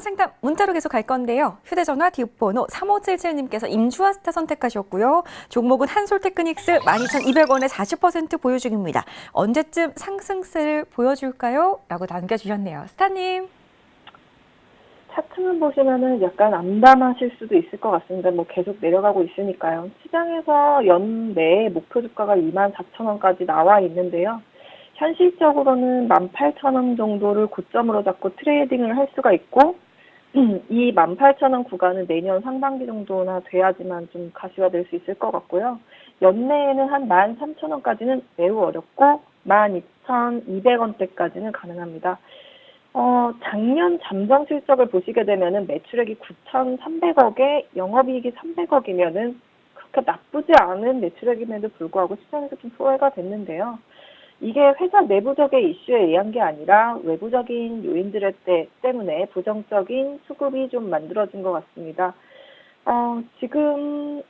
상담 문자로 계속 갈 건데요. 휴대전화 뒷번호 3577님께서 임주아 스타 선택하셨고요. 종목은 한솔테크닉스 12,200원에 40% 보유 중입니다. 언제쯤 상승세를 보여줄까요? 라고 남겨주셨네요. 스타님. 차트만 보시면은 약간 암담하실 수도 있을 것 같습니다. 뭐 계속 내려가고 있으니까요. 시장에서 연내 목표 주가가 24,000원까지 나와 있는데요. 현실적으로는 18,000원 정도를 고점으로 잡고 트레이딩을 할 수가 있고 이 18,000원 구간은 내년 상반기 정도나 돼야지만 좀 가시화될 수 있을 것 같고요. 연내에는 한 13,000원까지는 매우 어렵고 12,200원대까지는 가능합니다. 어, 작년 잠정 실적을 보시게 되면은 매출액이 9,300억에 영업이익이 300억이면은 그렇게 나쁘지 않은 매출액임에도 불구하고 시장에서 좀 소외가 됐는데요. 이게 회사 내부적의 이슈에 의한 게 아니라 외부적인 요인들의 때, 때문에 부정적인 수급이 좀 만들어진 것 같습니다. 어, 지금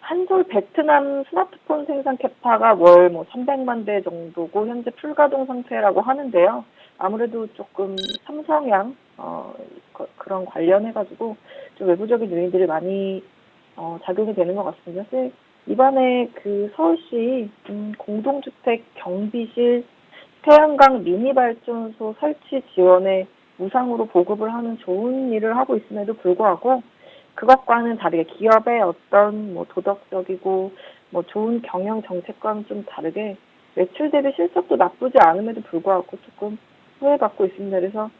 한솔 베트남 스마트폰 생산 캐파가 월 뭐 300만 대 정도고 현재 풀가동 상태라고 하는데요. 아무래도 조금 삼성향 어, 그- 그런 관련해가지고 좀 외부적인 요인들이 많이 어, 작용이 되는 것 같습니다. 이번에 그 서울시 음, 공동주택 경비실 태양광 미니 발전소 설치 지원에 무상으로 보급을 하는 좋은 일을 하고 있음에도 불구하고 그것과는 다르게 기업의 어떤 뭐 도덕적이고 뭐 좋은 경영 정책과는 좀 다르게 매출 대비 실적도 나쁘지 않음에도 불구하고 조금 후회받고 있습니다. 그래서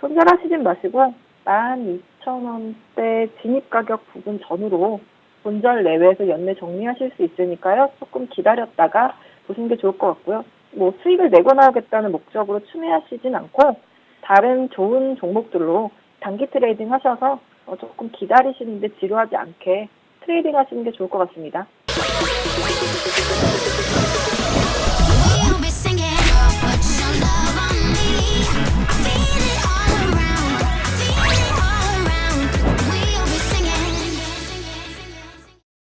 손절하시진 마시고 12,000원대 진입 가격 부분 전후로 본절 내외에서 연내 정리하실 수 있으니까요. 조금 기다렸다가 보시는 게 좋을 것 같고요. 뭐 수익을 내고 나오겠다는 목적으로 추매하시진 않고 다른 좋은 종목들로 단기 트레이딩 하셔서 어, 조금 기다리시는데 지루하지 않게 트레이딩 하시는 게 좋을 것 같습니다.